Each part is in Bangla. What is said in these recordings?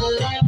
Thank you.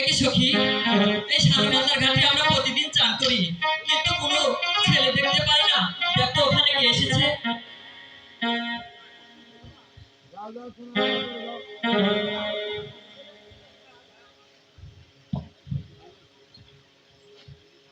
একই সখী। এই সানুমান্দার ঘাটে আমরা প্রতিদিন চান করি। কিন্তু কোনো ছেলে দেখতে পাই না দেখো ওখানে কে এসেছে।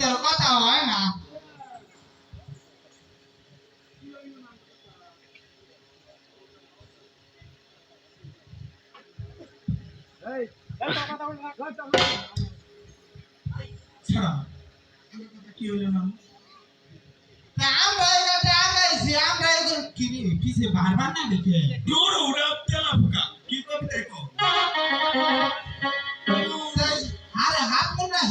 তোর কথা হয় না কি হলো না আমরা এটা আগাইছি আমরা এগুলো কি রে, পিছে বারবার না দেখে দূর উড়া তেলা ফুকা কি করবি দেখো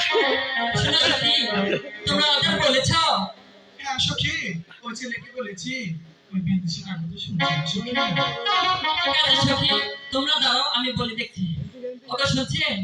শোনো সখী তোমরা ওদের বলেছ? হ্যাঁ সখী ওই ছেলেকে বলেছি ওই বিদেশি কাগজ শুনছি সখী ঠিক আছে সখী তোমরা দাও আমি বলে দেখছি। ওটা শুনছেন?